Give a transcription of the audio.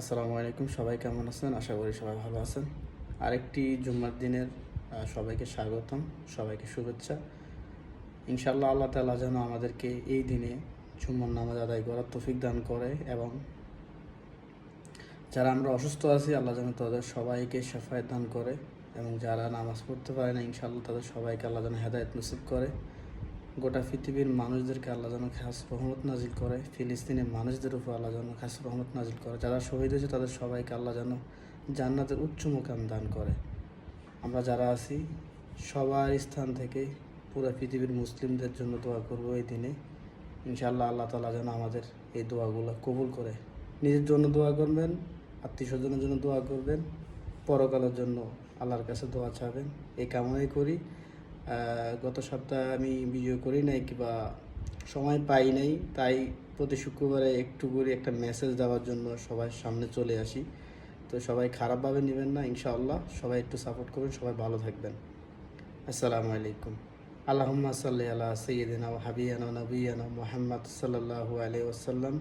আসসালামু আলাইকুম, সবাই কেমন আছেন? আশা করি সবাই ভালো আছেন। আরেকটি জুম্মার দিনের সবাইকে স্বাগতম, সবাইকে শুভেচ্ছা। ইনশাল্লাহ আল্লাহ তালা যেন আমাদেরকে এই দিনে জুম্মার নামাজ আদায় করার তৌফিক দান করে এবং যারা আমরা অসুস্থ আছি, আল্লাহ যেন তাদের সবাইকে সাফায়াত দান করে এবং যারা নামাজ পড়তে পারে না, ইনশাআল্লাহ তাদের সবাইকে আল্লাহ যেন হেদায়ত নসিব করে। গোটা পৃথিবীর মানুষদেরকে আল্লাহ যেন খাস রহমত নাজিল করে, ফিলিস্তিনের মানুষদের উপর আল্লাহ যেন খাস রহমত নাজিল করে। যারা শহীদ হয়েছে তাদের সবাইকে আল্লাহ যেন জান্নাতের উচ্চ মোকাম দান করে। আমরা যারা আছি, সবার স্থান থেকে পুরো পৃথিবীর মুসলিমদের জন্য দোয়া করব এই দিনে। ইনশাআল্লাহ আল্লাহ তালা যেন আমাদের এই দোয়াগুলো কবুল করে। নিজের জন্য দোয়া করবেন আত্মীয় স্বজনের জন্য দোয়া করবেন, পরকালের জন্য আল্লাহর কাছে দোয়া চাবেন। এই কামনাই করি। গত সপ্তাহে আমি ভিডিও করি নাই কিংবা সময় পাই নাই, তাই প্রতি শুক্রবারে একটু করে একটা মেসেজ দেওয়ার জন্য সবাই সামনে চলে আসি। তো সবাই খারাপভাবে নেবেন না, ইনশাআল্লাহ। সবাই একটু সাপোর্ট করবেন সবাই ভালো থাকবেন। আসসালামু আলাইকুম। আল্লাহুম্মা সাল্লি আলা সাইয়্যিদিনা ওয়া হাবিয়ানা ওয়া নাবিয়ানা মুহাম্মদ সাল্লাল্লাহু আলাইহি ওয়াসাল্লাম।